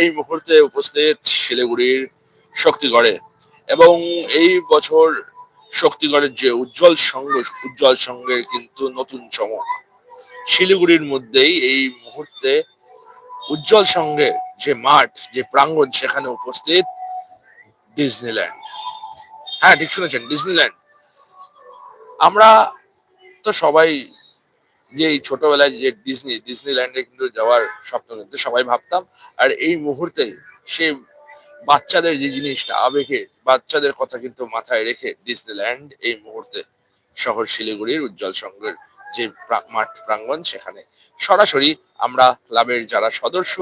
এই মুহূর্তে উপস্থিত শিলিগুড়ির শক্তিগড়ে এবং এই বছর শক্তিগড়ের যে উজ্জ্বল সঙ্গ উজ্জ্বল সঙ্গের কিন্তু নতুন চমক। শিলিগুড়ির মধ্যেই এই মুহূর্তে উজ্জ্বল সঙ্গে যে মাঠ, যে প্রাঙ্গণ, সেখানে উপস্থিত ডিজনিল্যান্ড। হ্যাঁ ঠিক শুনেছেন, ডিজনিল্যান্ড। আমরা তো সবাই যে এই ছোটবেলায় যে ডিজনি ডিজনিল্যান্ডে কিন্তু যাওয়ার স্বপ্ন কিন্তু সবাই ভাবতাম। আর এই মুহূর্তে সে বাচ্চাদের যে জিনিসটা, আবেগে বাচ্চাদের কথা কিন্তু মাথায় রেখে ডিজনিল্যান্ড এই মুহূর্তে শহর শিলিগুড়ির উজ্জ্বল সঙ্গের যে মাঠ প্রাঙ্গণ, সেখানে সরাসরি আমরা ক্লাবের যারা সদস্য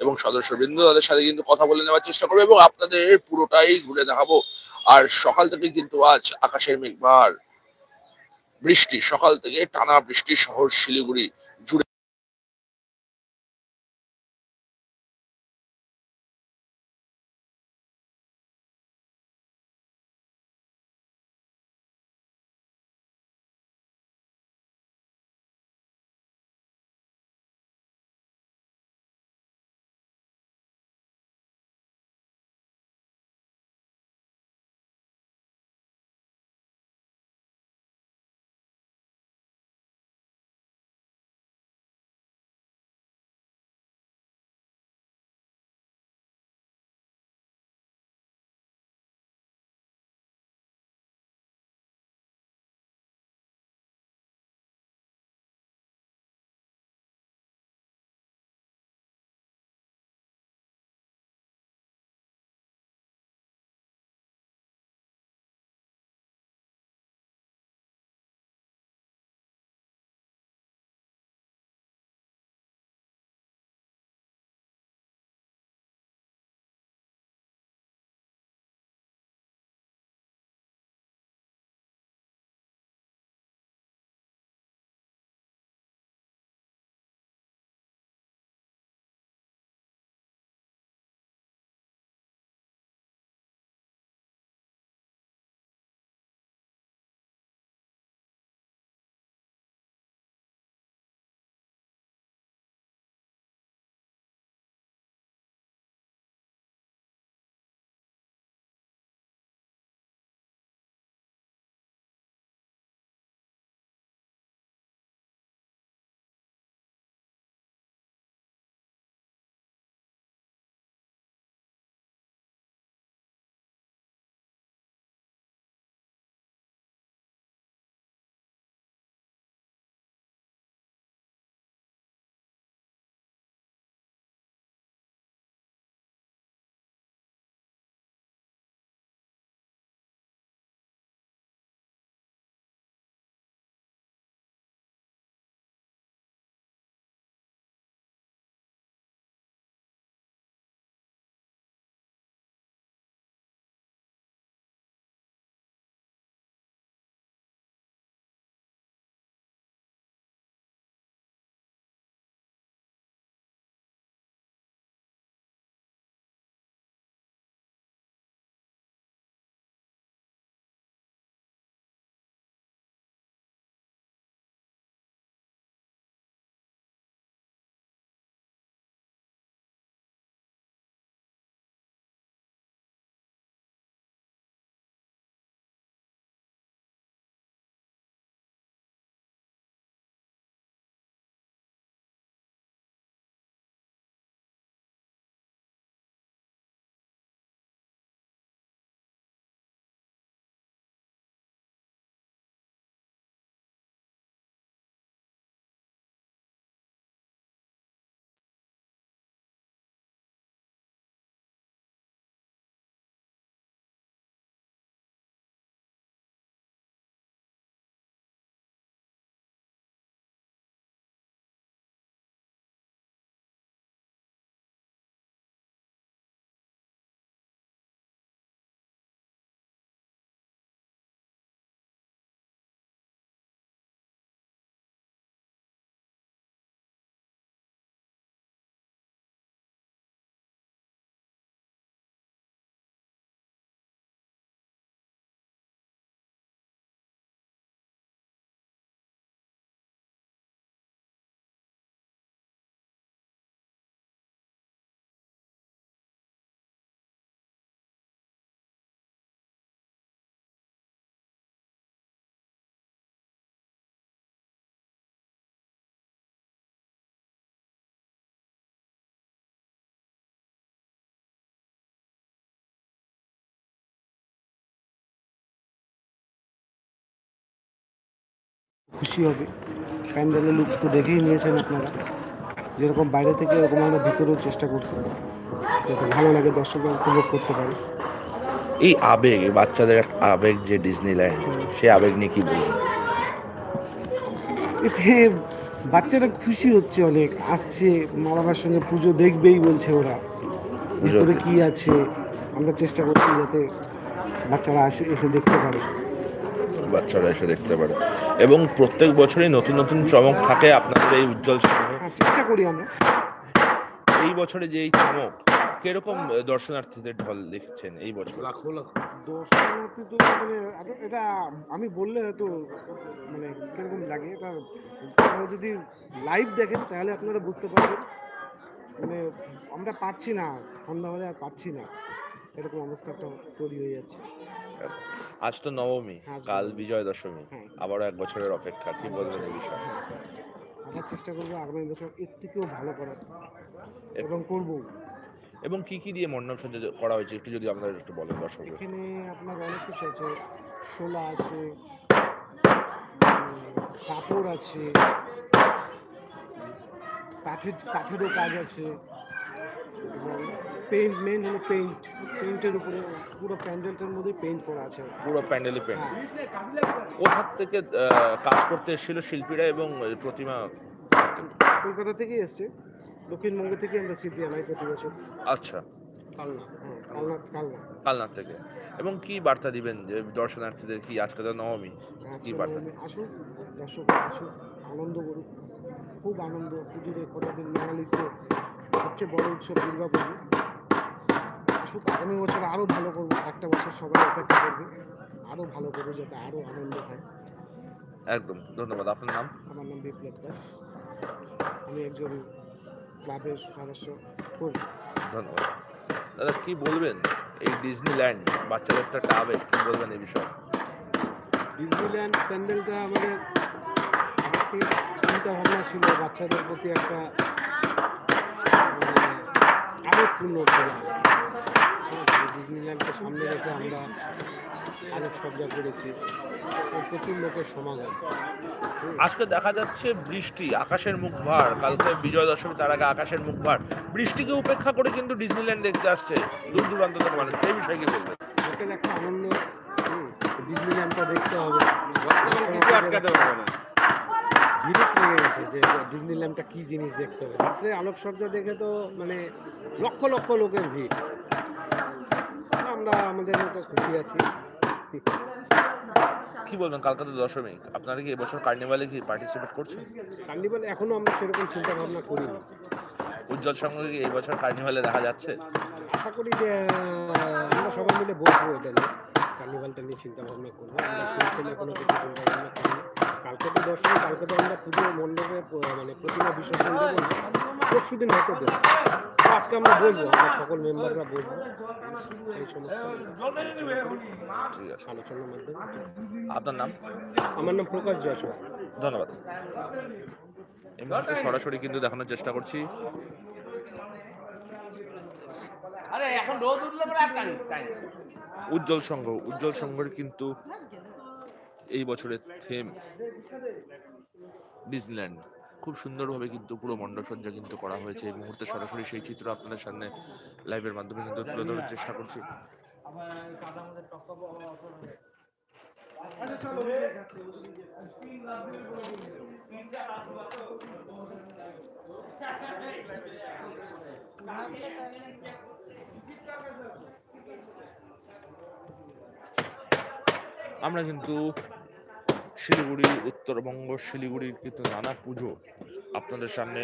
এবং সদস্যবৃন্দ, তাদের সাথে কিন্তু কথা বলে নেওয়ার চেষ্টা করব এবং আপনাদের পুরোটাই ঘুরে দেখাবো। আর সকাল থেকে কিন্তু আজ আকাশের মেঘবার বৃষ্টি সকাল থেকে টানা বৃষ্টি শহর শিলিগুড়ি। খুশি হবে। প্যান্ডেলের লুক তো দেখেই নিয়েছেন আপনারা। যেরকম বাইরে থেকে এরকম আমরা ভিতরেও চেষ্টা করছি। যাতে ভালো লাগে দর্শকরা উপভোগ করতে পারে। এই আবেগ বাচ্চাদের আবেগ যে ডিজনিল্যান্ড সেই আবেগ নিয়ে কি বলবেন? এতে বাচ্চারা খুশি হচ্ছে অনেক। আসছে মা বাবার সঙ্গে পুজো দেখবেই বলছে ওরা। ভিতরে কি আছে? আমরা চেষ্টা করছি যাতে বাচ্চারা আসে এসে দেখতে পারে। বাচ্চারা এসে দেখতে পারে। এবং প্রত্যেক বছরই নতুন নতুন চমক থাকে আপনাদের এই উজ্জ্বল হ্যাঁ চেষ্টা করি আমরা এই বছরে যে এই চমক কীরকম দর্শনার্থীদের ঢল দেখছেন এই বছর? লাখো লাখো। দর্শনার্থী তো মানে এটা আমি বললে হয়তো মানে কীরকম লাগে এটা আপনারা যদি লাইভ দেখেন তাহলে আপনারা বুঝতে পারবেন। মানে আমরা পাচ্ছি না সন্ধ্যাবেলা আর পাচ্ছি না। এরকম অবস্থাটা তৈরি হয়ে যাচ্ছে। আজ তো নবমী আজ কাল বিজয় দশমী হ্যাঁ। আবারও এক বছরের অপেক্ষা কি বলবেন এই বিষয়ে? আমরা চেষ্টা করব আগামী বছর এর থেকেও ভালো করার। এবং করব। এবং কি কি দিয়ে মণ্ডপ সজ্জা করা হয়েছে একটু যদি আপনারা একটু বলেন দর্শকদের। এখানে আপনার অনেক কিছু আছে। শোলা আছে কাপড় আছে কাঠের কাঠেরও কাজ আছে। এবং পেইন্ট মেন হলো পেইন্ট পেইন্টের উপরে পুরো প্যান্ডেলটার মধ্যে পেইন্ট করা আছে। পুরো প্যান্ডেলে পেন্ট হ্যাঁ। কোথা থেকে কাজ করতে এসেছিল শিল্পীরা এবং প্রতিমা? কলকাতা থেকে এসছে। দক্ষিণবঙ্গ থেকে আমরা শিল্পী আনাই প্রতি বছর আচ্ছা। কালনা হ্যাঁ কালনা কালনা কালনাথ থেকে। এবং কি বার্তা দিবেন যে দর্শনার্থীদের কি আজকে তো নবমী? কি বার্তা? আসুক দর্শক আসুক আনন্দ করুক খুব আনন্দ পুজোর কটা দিন বাঙালিতে সবচেয়ে বড় উৎসব দুর্গা পুজো আসুক আগামী বছর আরও ভালো করব। একটা বছর সবাই অপেক্ষা করবে আরও ভালো করব যাতে আরও আনন্দ হয়। একদম ধন্যবাদ। আপনার নাম? আমার নাম বিপ্লব দাস। আমি একজন ক্লাবের সদস্য করি। ধন্যবাদ। দাদা কী বলবেন এই ডিজনিল্যান্ড বাচ্চাদের একটা আবেগ কি বলবেন এই বিষয়ে? ডিজনিল্যান্ড প্যান্ডেলটা আমাদের চিন্তা ভাবনা ছিল বাচ্চাদের প্রতি একটা মানে, আবেগপূর্ণ ডিজনিল্যান্ডকে সামনে রেখে আমরা আলোকসজ্জা করেছি। প্রচুর লোকের সমাগম। আজকে দেখা যাচ্ছে বৃষ্টি আকাশের মুখ ভার। কালকে বিজয় দশমী তার আগে আকাশের মুখ ভার। বৃষ্টিকে উপেক্ষা করে কিন্তু ডিজনিল্যান্ড দেখতে আসছে দূর দূরান্ত থেকে মানুষ। সেই বিষয়ে কি বলবেন? লোকের একটা আনন্দ ডিজনিল্যান্ডটা দেখতে হবে। কিছু আটকাতে পারবে না বিরক্ত হয়ে গেছে যে ডিজনিল্যান্ডটা কী জিনিস দেখতে হবে। রাত্রে আলোকসজ্জা দেখে তো মানে লক্ষ লক্ষ লোকের ভিড়। আমরা আমাদের মতো খুশি আছি। কি বলবেন কালকাতা দশমী? আপনারা কি এবছর কার্নিভালে কি পার্টিসিপেট করছেন? কার্নিভাল এখনও আমরা সেরকম চিন্তা ভাবনা করিনি। উজ্জ্বল সঙ্গে কি এই বছর কার্নিভালে দেখা যাচ্ছে? আশা করি যে আমরা সবাই মিলে বসবো এটা নিয়ে। কার্নিভালটা নিয়ে চিন্তা ভাবনা করব কোনো কিছু চিন্তা ভাবনা কালকে তো দর্শন কালকে তো আমরা পুজো মণ্ডপে মানে প্রতিমা বিসর্জন দেবো। না পরশু দিন হয়তো দেবো। তো আজকে আমরা বলব আমরা সকল মেম্বাররা বলব এই সমস্ত ঠিক আছে আলোচনার মাধ্যমে। আপনার নাম? আমার নাম প্রকাশ যশোর ধন্যবাদ। এই মুহূর্তে সরাসরি কিন্তু দেখানোর চেষ্টা করছি। আরে এখন রোদ উঠলে পরে আর টাইম টাইম উজ্জ্বল সংঘ উজ্জ্বল সংঘের কিন্তু এই বছরের থেম ডিজনিল্যান্ড খুব সুন্দরভাবে কিন্তু পুরো মণ্ডপসজ্জা কিন্তু করা হয়েছে। এই মুহূর্তে সরাসরি সেই চিত্র আপনাদের সামনে লাইভের মাধ্যমে কিন্তু তুলে ধরার চেষ্টা করছি। আমরা কিন্তু শিলিগুড়ি উত্তরবঙ্গ শিলিগুড়ির কিন্তু নানা পুজো আপনাদের সামনে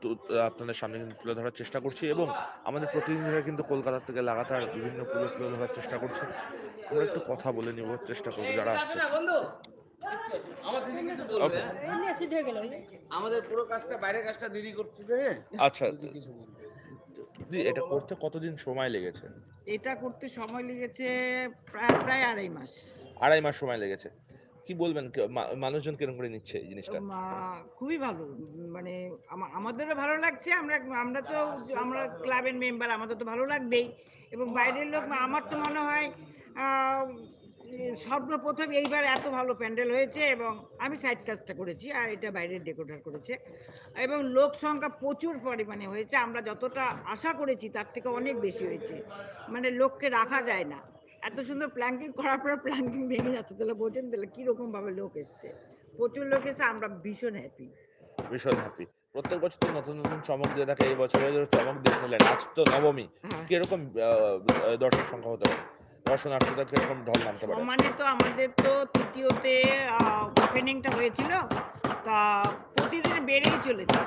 তু- আপনাদের সামনে কিন্তু তুলে ধরার চেষ্টা করছি এবং আমাদের প্রতিনিধিরা কিন্তু কলকাতা থেকে লাগাতার বিভিন্ন পুজো তুলে ধরার চেষ্টা করছে আমরা একটু কথা বলে নিব চেষ্টা করব যারা আসছে. আমাদের পুরো কাজটা বাইরের কাজটা দিদি করতেছে আচ্ছা। এটা করতে কতদিন সময় লেগেছে? এটা করতে সময় লেগেছে প্রায় প্রায় আড়াই মাস। আড়াই মাস সময় লেগেছে। কি বলবেন? মানুষজন কীরকম করে নিচ্ছে এই জিনিসটা? খুবই ভালো। মানে আমা- আমাদেরও ভালো লাগছে। আমরা আমরা তো আমরা ক্লাবের মেম্বার, আমাদের তো ভালো লাগবেই। এবং বাইরের লোক আমার তো মনে হয় সর্বপ্রথম এইবার এত ভালো প্যান্ডেল হয়েছে এবং আমি সাইড কাজটা করেছি আর এটা বাইরের ডেকোরেটর করেছে। এবং লোক সংখ্যা প্রচুর পরিমাণে হয়েছে। আমরা যতটা আশা করেছি, তার থেকে অনেক বেশি হয়েছে। মানে লোককে রাখা যায় না। এত সুন্দর প্ল্যাঙ্কিং করার পর প্ল্যাঙ্কিং ভেঙে যাচ্ছে। তাহলে বোঝেন তাহলে কীরকম ভাবে লোক এসছে? প্রচুর লোক এসে আমরা ভীষণ হ্যাপি ভীষণ হ্যাপি প্রত্যেক বছর তো নতুন নতুন চমক দিয়ে থাকে এই বছরের চমক দেখে নিলেন আজ তো নবমী। হ্যাঁ। কীরকম দর্শক সংখ্যা হতে পারে? দর্শনার্থীদের কীরকম ঢল নামতে পারে? মানে তো আমাদের তো তৃতীয়তে ওপেনিংটা হয়েছিল তা প্রতিদিন বেড়েই চলেছে।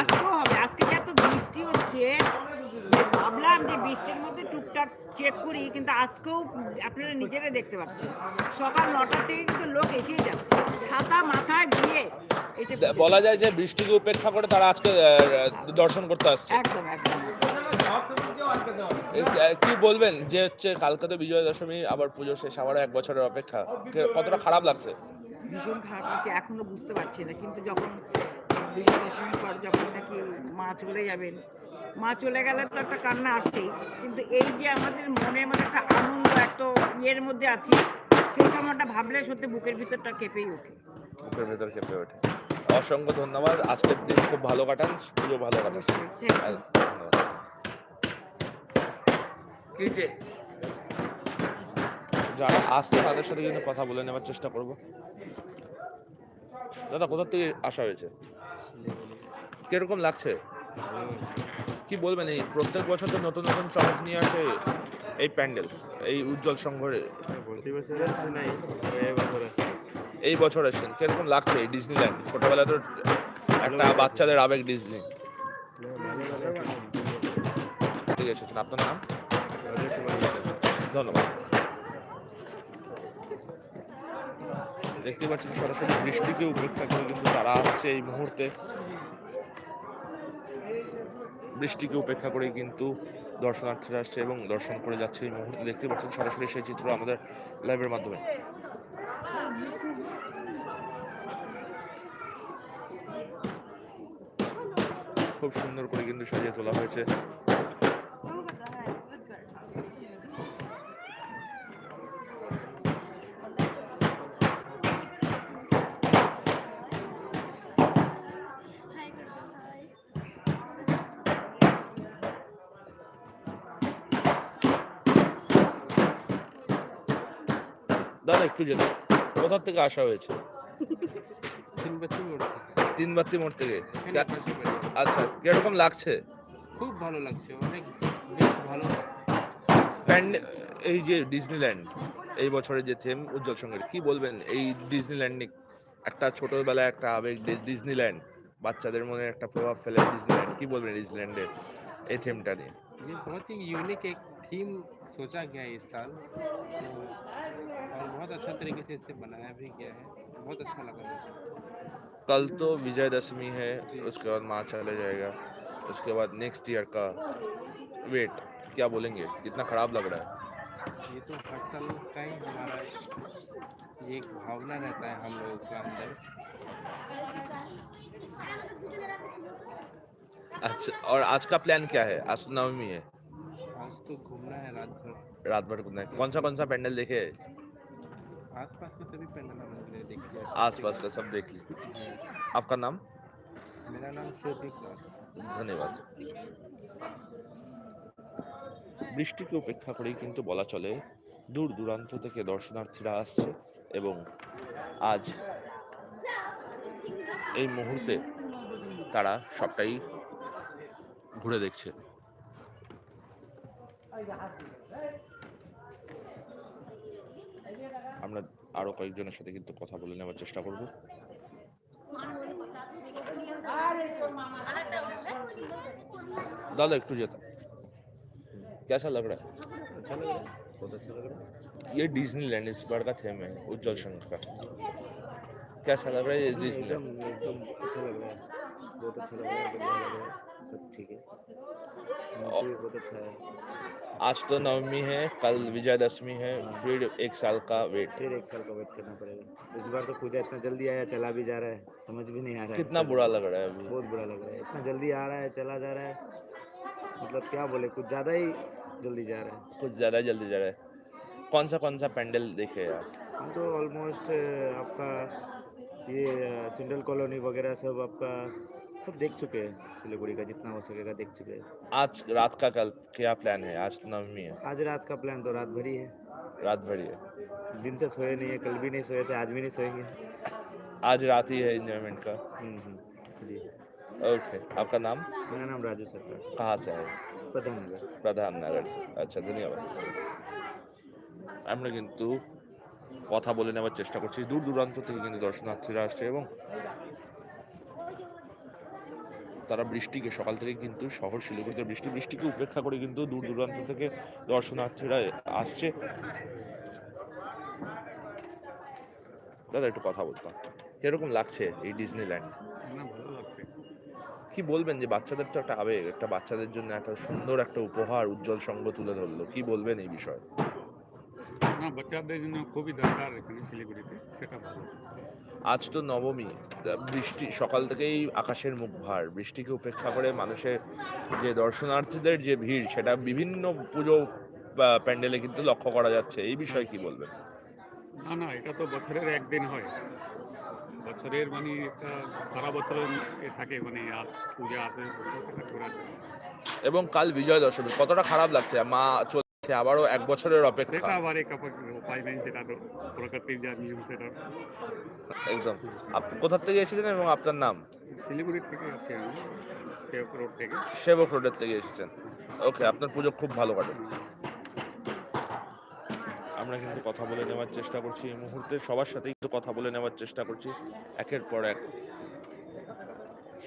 আজকেও হবে আজকে এত বৃষ্টি হচ্ছে ভাবলাম যে বৃষ্টির মধ্যে টুকটাক চেক করি কিন্তু আজকেও আপনারা নিজেরা দেখতে পাচ্ছেন। সকাল নটা থেকে কিন্তু লোক এসেই যাচ্ছে। ছাতা মাথায় দিয়ে বলা যায় যে বৃষ্টিকে উপেক্ষা করে তারা আজকে দর্শন করতে আসছে। একদম একদম। কি বলবেন? যে হচ্ছে কালকে তো বিজয়া দশমী আবার পুজো শেষ আবারও এক বছরের অপেক্ষা। কতটা খারাপ লাগছে? ভীষণ খারাপ লাগছে এখনও বুঝতে পারছি না। কিন্তু যখন বিজয়া দশমীর পর যখন নাকি মা চলে যাবেন মা চলে গেলে তো একটা কান্না আসছেই। কিন্তু এই যে আমাদের মনের মধ্যে একটা আনন্দ এত ইয়ের মধ্যে আছি সেই সময়টা ভাবলে সত্যি বুকের ভিতরটা কেঁপেই ওঠে। মুখের ভেতর কেঁপে ওঠে। অসংখ্য ধন্যবাদ। আজকের দিন খুব ভালো কাটান পুজো ভালো কাটান। Thank you. যারা আসছে তাদের সাথে কিন্তু কথা বলে নেওয়ার চেষ্টা করব। দাদা কোথা থেকে আসা হয়েছে? কীরকম লাগছে? কি বলবেন এই প্রত্যেক বছর তো নতুন নতুন চমক নিয়ে আসে এই প্যান্ডেল এই উজ্জ্বল সংঘরে নাই এই বছর আসছে এই বছর এসেছেন কীরকম লাগছে এই ডিজনিল্যান্ড? ছোটবেলায় তো একটা বাচ্চাদের আবেগ ডিজনি। ভালো ঠিক এসেছেন আপনার নাম। ধন্যবাদ। দেখতে পাচ্ছেন সরাসরি বৃষ্টিকে উপেক্ষা করে কিন্তু তারা আসছে এই মুহূর্তে। বৃষ্টিকে উপেক্ষা করে কিন্তু দর্শনার্থীরা আসছে এবং দর্শন করে যাচ্ছে এই মুহূর্তে। দেখতে পাচ্ছেন সরাসরি সেই চিত্র আমাদের লাইভের মাধ্যমে। খুব সুন্দর করে কিন্তু সাজিয়ে তোলা হয়েছে। একটু যেতে কোথা থেকে আসা হয়েছে তিন বছর মোড় তিন বাত্তি মোড় থেকে এখানে পাশে বাড়ি। আচ্ছা কিরকম লাগছে খুব ভালো লাগছে অনেক বেশ ভালো প্যান্ড এই যে ডিজনিল্যান্ড এই বছরের যে থিম উজ্জ্বল সঙ্গের কি বলবেন এই ডিজনিল্যান্ড নিয়ে একটা ছোটবেলায় একটা আবেগ ডি- ডিজনিল্যান্ড বাচ্চাদের মনে একটা প্রভাব ফেলে ডিজনিল্যান্ড কি বলবেন ডিজনিল্যান্ডের এই থিমটা নিয়ে ये बहुत ही यूनिक एक थीम सोचा गया है इस साल। तो और बहुत अच्छा तरीके से इसे बनाया भी गया है। बहुत अच्छा लगा मुझे। कल तो विजयदशमी है उसके बाद माँ चले जाएगा उसके बाद नेक्स्ट ईयर का वेट क्या बोलेंगे? कितना खराब लग रहा है? ये तो हर साल का ही हमारा ये एक भावना रहता है हम लोगों के अंदर। अच्छा और आज का प्लान क्या है? आज तो नवमी है। तो घूमना है रात भर रात भर घूमना है कौन सा कौन सा पैंडल देखे आसपास के सभी पंडाल मंदिर देखिए आसपास का सब देख ली आपका नाम मेरा नाम श्रोतिक दास ধন্যবাদ বৃষ্টিকে উপেক্ষা করেই কিন্তু বলা চলে দূর দূরান্ত থেকে দর্শনার্থীরা আসছে এবং আজ এই মুহূর্তে তারা সবটাই ঘুরে দেখছে আমরা আরো কয়েকজনের সাথে কিন্তু কথা বলে নেওয়ার চেষ্টা করব दादा एक तुझे था कैसा लग रहा है अच्छा लग रहा है बहुत अच्छा लग रहा है ये डिज्नीलैंड इस बार का थीम है उज्जवल शंकर का कैसा लग रहा है ये एकदम डिज्नीलैंड एकदम अच्छा लग रहा है बहुत अच्छा लग रहा है बढ़िया लग रहा है सब ठीक है। बहुत अच्छा है। आज तो नवमी है कल विजयदशमी है फिर एक साल का वेट फिर एक साल का वेट करना पड़ेगा। इस बार तो पूजा इतना जल्दी आया चला भी जा रहा है। समझ भी नहीं आ रहा है। कितना बुरा लग रहा है अभी? बहुत बुरा लग रहा है। इतना जल्दी आ रहा है चला जा रहा है। मतलब क्या बोले कुछ ज़्यादा ही जल्दी जा रहा है। कुछ ज़्यादा जल्दी जा रहा है। कौन सा कौन सा पेंडल देखे आप? हम तो ऑलमोस्ट आपका ये सिंडल कॉलोनी वगैरह सब आपका सब देख चुके हैं सिलीगुड़ी का जितना हो सकेगा देख चुके हैं आज रात का कल क्या प्लान है आज तो नवमी है आज रात का प्लान तो रात भर ही है रात भर ही है दिन से सोए नहीं है कल भी नहीं सोए थे आज भी नहीं सोएंगे आज रात ही है इंजॉयमेंट का हम्म, हम्म, जी ओके आपका नाम मेरा नाम राजू सरकार कहाँ से है प्रधाननगर প্রধান নগর আচ্ছা ধন্যবাদ আমরা কিন্তু কথা বলে নেওয়ার চেষ্টা করছি দূর দূরান্ত থেকে কিন্তু দর্শনার্থীরা আসছে এবং তারা বৃষ্টিকে সকাল থেকে কিন্তু শহর শিলিগুড়িতে বৃষ্টি বৃষ্টিকে উপেক্ষা করে কিন্তু দূর দূরান্ত থেকে দর্শনার্থীরা আসছে। দাদা একটু কথা বলতাম। কীরকম লাগছে এই ডিজনিল্যান্ড? কি বলবেন যে বাচ্চাদের তো একটা আবেগ একটা বাচ্চাদের জন্য একটা সুন্দর একটা উপহার উজ্জ্বল সঙ্গ তুলে ধরলো। কি বলবেন এই বিষয়ে? না বাচ্চাদের জন্য খুবই দরকার এখানে শিলিগুড়িতে সেটা ভালো। আজ তো নবমী। বৃষ্টি সকাল থেকেই আকাশের মুখ ভার। বৃষ্টিকে উপেক্ষা করে মানুষের যে দর্শনার্থীদের যে ভিড় সেটা বিভিন্ন পুজো প্যান্ডেলে কিন্তু লক্ষ্য করা যাচ্ছে। এই বিষয়ে কি বলবেন? না না এটা তো বছরের একদিন হয়। বছরের মানে একটা সারা বছরের থাকে মানে আস পূজা আসে জন্য। এবং কাল বিজয় দশমী কতটা খারাপ লাগছে? মা চলছে আবারও এক বছরের অপেক্ষা। আবার এক উপায় নেই সেটা তো প্রকৃতির যা নিয়ম সেটা। একদম। আপ কোথা থেকে এসেছেন এবং আপনার নাম? শিলিগুড়ি থেকে আছি আমি সেবক রোড থেকে। সেবক রোডের থেকে এসেছেন। ওকে আপনার পুজো খুব ভালো কাটে। আমরা কিন্তু কথা বলে নেওয়ার চেষ্টা করছি। এই মুহূর্তে সবার সাথেই কিন্তু কথা বলে নেওয়ার চেষ্টা করছি একের পর এক।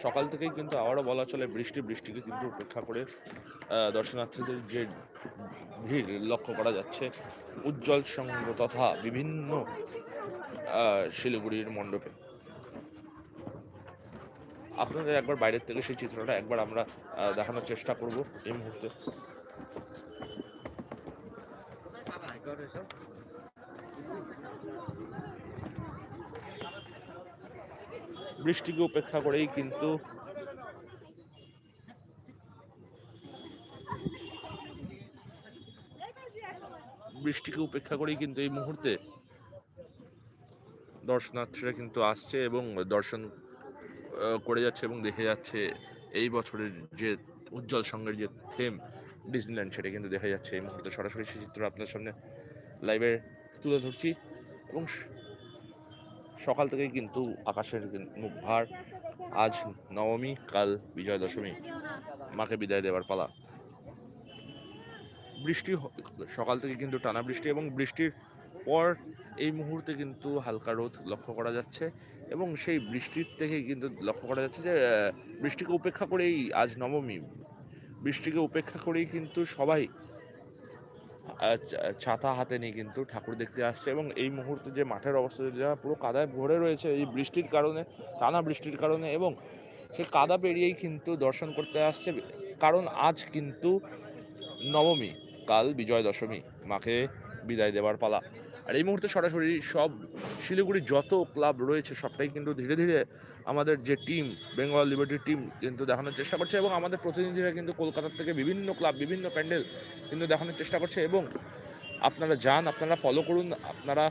সকাল থেকেই কিন্তু আবারও বলা চলে বৃষ্টি বৃষ্টিকে কিন্তু উপেক্ষা করে দর্শনার্থীদের যে ভিড় লক্ষ্য করা যাচ্ছে। উজ্জ্বল সংঘ তথা বিভিন্ন শিলিগুড়ির মণ্ডপে। আপনাদের একবার বাইরের থেকে সেই চিত্রটা একবার আমরা দেখানোর চেষ্টা করব এই মুহূর্তে। বৃষ্টিকে উপেক্ষা করেই কিন্তু বৃষ্টিকে উপেক্ষা করেই কিন্তু এই মুহূর্তে দর্শনার্থীরা কিন্তু আসছে এবং দর্শন করে যাচ্ছে এবং দেখে যাচ্ছে এই বছরের যে উজ্জ্বল সঙ্গের যে থেম ডিজনিল্যান্ড সেটা কিন্তু দেখা যাচ্ছে। এই মুহূর্তে সরাসরি সেই চিত্র আপনার সামনে লাইভে তুলে ধরছি এবং সকাল থেকেই কিন্তু আকাশের মুখ ভার। আজ নবমী, কাল বিজয় দশমী মাকে বিদায় দেওয়ার পালা। বৃষ্টি সকাল থেকে কিন্তু টানা বৃষ্টি এবং বৃষ্টির পর এই মুহূর্তে কিন্তু হালকা রোদ লক্ষ্য করা যাচ্ছে এবং সেই বৃষ্টির থেকে কিন্তু লক্ষ্য করা যাচ্ছে যে বৃষ্টিকে উপেক্ষা করেই আজ নবমী। বৃষ্টিকে উপেক্ষা করেই কিন্তু সবাই ছাতা হাতে নিয়ে কিন্তু ঠাকুর দেখতে আসছে এবং এই মুহূর্তে যে মাঠের অবস্থা, যা পুরো কাদায় ভরে রয়েছে এই বৃষ্টির কারণে, টানা বৃষ্টির কারণে এবং সে কাদা পেরিয়েই কিন্তু দর্শন করতে আসছে। কারণ আজ কিন্তু নবমী। কাল বিজয় দশমী, মাকে বিদায় দেওয়ার পালা। আর এই মুহূর্তে সরাসরি সব শিলিগুড়ির যত ক্লাব রয়েছে, সবটাই কিন্তু ধীরে ধীরে আমাদের যে টিম, বেঙ্গল লিবার্টি টিম কিন্তু দেখানোর চেষ্টা করছে এবং আমাদের প্রতিনিধিরা কিন্তু কলকাতার থেকে বিভিন্ন ক্লাব, বিভিন্ন প্যান্ডেল কিন্তু দেখানোর চেষ্টা করছে এবং আপনারা যান, আপনারা ফলো করুন, আপনারা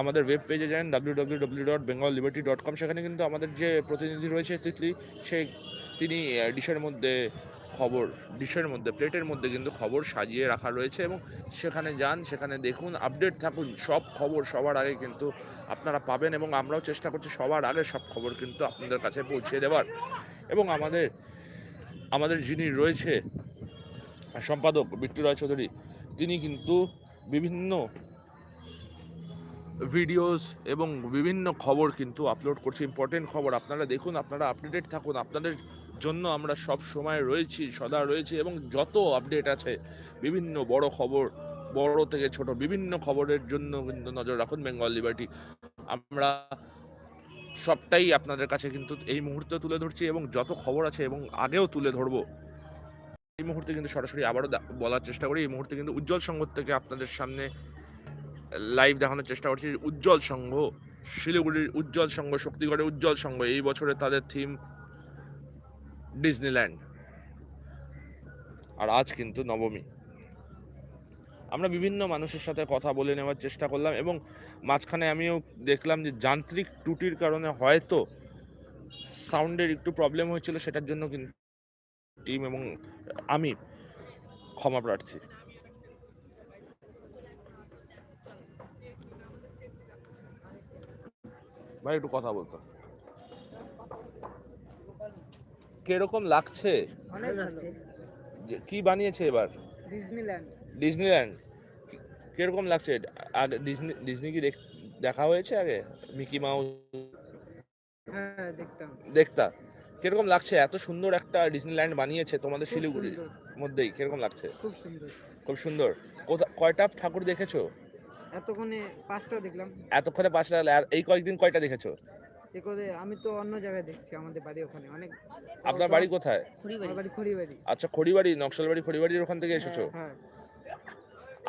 আমাদের ওয়েব পেজে যান W W W dot Bengal liberty dot com সেখানে কিন্তু আমাদের যে প্রতিনিধি রয়েছে তিতলি, সে, তিনি ডিশের মধ্যে খবর ডিশের মধ্যে, প্লেটের মধ্যে কিন্তু খবর সাজিয়ে রাখা রয়েছে এবং সেখানে যান, সেখানে দেখুন আপডেট থাকুন, সব খবর সবার আগে কিন্তু আপনারা পাবেন এবং আমরাও চেষ্টা করছি সবার আগে সব খবর কিন্তু আপনাদের কাছে পৌঁছে দেওয়ার। এবং আমাদের আমাদের যিনি রয়েছে, সম্পাদক বিট্টু রায় চৌধুরী, তিনি কিন্তু বিভিন্ন ভিডিওস এবং বিভিন্ন খবর কিন্তু আপলোড করছে ইম্পর্টেন্ট খবর, আপনারা দেখুন, আপনারা আপডেটেড থাকুন, আপনাদের জন্য আমরা সব সময় রয়েছি, সদা রয়েছি এবং যত আপডেট আছে, বিভিন্ন বড় খবর, বড় থেকে ছোট বিভিন্ন খবরের জন্য কিন্তু নজর রাখুন বেঙ্গল লিবার্টি আমরা সবটাই আপনাদের কাছে কিন্তু এই মুহূর্তে তুলে ধরছি এবং যত খবর আছে এবং আগেও তুলে ধরবো, এই মুহূর্তে কিন্তু সরাসরি আবারও বলার চেষ্টা করি। এই মুহূর্তে কিন্তু উজ্জ্বল সংঘ থেকে আপনাদের সামনে লাইভ দেখানোর চেষ্টা করছি। উজ্জ্বল সংঘ, শিলিগুড়ির উজ্জ্বল সংঘ, শক্তিগড়ের উজ্জ্বল সংঘ, এই বছরে তাদের থিম ডিজনিল্যান্ড। আর আজ কিন্তু নবমী। আমরা বিভিন্ন মানুষের সাথে কথা বলে নেওয়ার চেষ্টা করলাম এবং মাঝখানে আমিও দেখলাম যে যান্ত্রিক ত্রুটির কারণে হয়তো সাউন্ডের একটু প্রবলেম হয়েছিল, সেটার জন্য কিন্তু টিম এবং আমি ক্ষমা প্রার্থী। ভাই, একটু কথা বলতো। কীরকম লাগছে? অনেক লাগছে। কি বানিয়েছে এবার? ডিজনিল্যান্ড। ডিজনিল্যান্ড? কীরকম লাগছে? আগে ডিজনি ডিজনি কি দেখ- দেখা হয়েছে আগে? Mickey Mouse? হ্যাঁ দেখতাম। দেখতা? কীরকম লাগছে? এত সুন্দর একটা ডিজনিল্যান্ড বানিয়েছে তোমাদের শিলিগুড়ির মধ্যেই কীরকম লাগছে? খুব সুন্দর। খুব সুন্দর। কোথা কয়টা ঠাকুর দেখেছ? এতক্ষণে পাঁচটা দেখলাম। এতক্ষণে পাঁচটা আর এই কয়েকদিন কয়টা দেখেছ? এ করে আমি তো অন্য জায়গায় দেখছি আমাদের বাড়ি ওখানে অনেক আপনার বাড়ি কোথায়? আমার বাড়ি খড়িবাড়ি। আচ্ছা খড়িবাড়ি নকশালবাড়ি খড়িবাড়ির ওখান থেকে এসেছ? হ্যাঁ।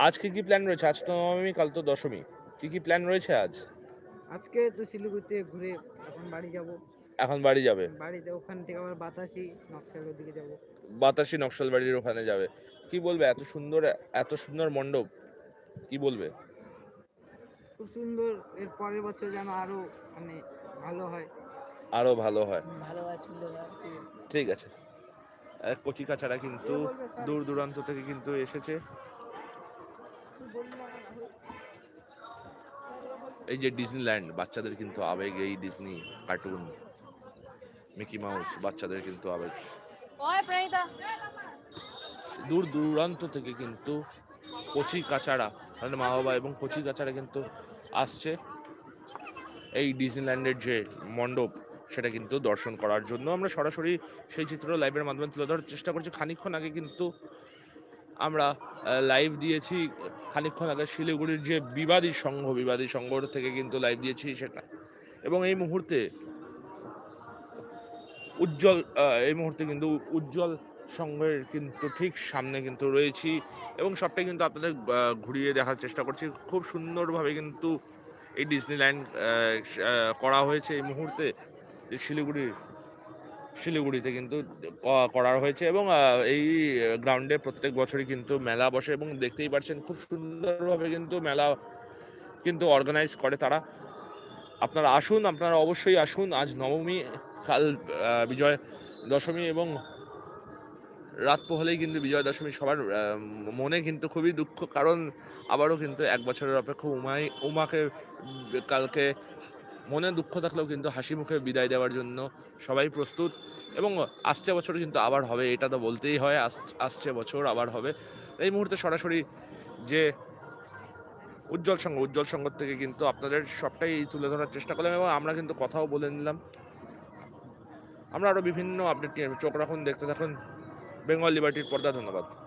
আজ কি কি প্ল্যান রয়েছে? আজ তো নবমী কাল তো দশমী। কি কি প্ল্যান রয়েছে আজ? আজকে তো শিলিগুড়িতে ঘুরে এখন বাড়ি যাব। এখন বাড়ি যাবে? বাড়িতে ওখান থেকে আবার বাতাসি নকশালের দিকে যাব। বাতাসি নকশালবাড়ির ওখানে যাবে। কি বলবে এত সুন্দর এত সুন্দর মণ্ডপ? কি বলবে? খুব সুন্দর এর পরের বছর যেন আরও মানে ভালো হয়। আরও ভালো হয়। ভালো ঠিক আছে। কচি কাচারা কিন্তু দূর দূরান্ত থেকে কিন্তু এসেছে। এই যে ডিজনিল্যান্ড বাচ্চাদের কিন্তু আবেগ এই ডিজনি কার্টুন মিকি মাউস বাচ্চাদের কিন্তু আবেগ। দূর দূরান্ত থেকে কিন্তু কচি কাচারা মানে মা বাবা এবং কচি কাচারা কিন্তু আসছে। এই ডিজনিল্যান্ডের যে মণ্ডপ, সেটা কিন্তু দর্শন করার জন্য আমরা সরাসরি সেই চিত্র লাইভের মাধ্যমে তুলে ধরার চেষ্টা করছি। খানিকক্ষণ আগে কিন্তু আমরা লাইভ দিয়েছি। খানিকক্ষণ আগে শিলিগুড়ির যে বিবাদী সংঘ বিবাদী সংঘ থেকে কিন্তু লাইভ দিয়েছি সেটা। এবং এই মুহূর্তে উজ্জ্বল এই মুহূর্তে কিন্তু উজ্জ্বল সংঘের কিন্তু ঠিক সামনে কিন্তু রয়েছি। এবং সবটাই কিন্তু আপনাদের ঘুরিয়ে দেখার চেষ্টা করছি। খুব সুন্দরভাবে কিন্তু এই ডিজনিল্যান্ড করা হয়েছে এই মুহূর্তে শিলিগুড়ির শিলিগুড়িতে কিন্তু করা হয়েছে এবং এই গ্রাউন্ডে প্রত্যেক বছরই কিন্তু মেলা বসে এবং দেখতেই পাচ্ছেন খুব সুন্দরভাবে কিন্তু মেলা কিন্তু অর্গানাইজ করে তারা। আপনারা আসুন, আপনারা অবশ্যই আসুন। আজ নবমী, কাল বিজয় দশমী এবং রাত পোহলেই কিন্তু বিজয় দশমী সবার মনে কিন্তু খুবই দুঃখ। কারণ আবারও কিন্তু এক বছরের অপেক্ষা উমাই, উমাকে কালকে মনে দুঃখ থাকলেও কিন্তু হাসি মুখে বিদায় দেওয়ার জন্য সবাই প্রস্তুত এবং আসছে বছর কিন্তু আবার হবে, এটা তো বলতেই হয়, আস- আসছে বছর, আবার হবে। এই মুহূর্তে সরাসরি যে উজ্জ্বল সংঘ উজ্জ্বল সংঘ থেকে কিন্তু আপনাদের সবটাই তুলে ধরার চেষ্টা করলাম এবং আমরা কিন্তু কথাও বলে নিলাম। আমরা আরও বিভিন্ন আপডেট নিয়ে চোখ রাখুন, দেখতে থাকুন। বেঙ্গল লিবার্টির পর্দা, ধন্যবাদ।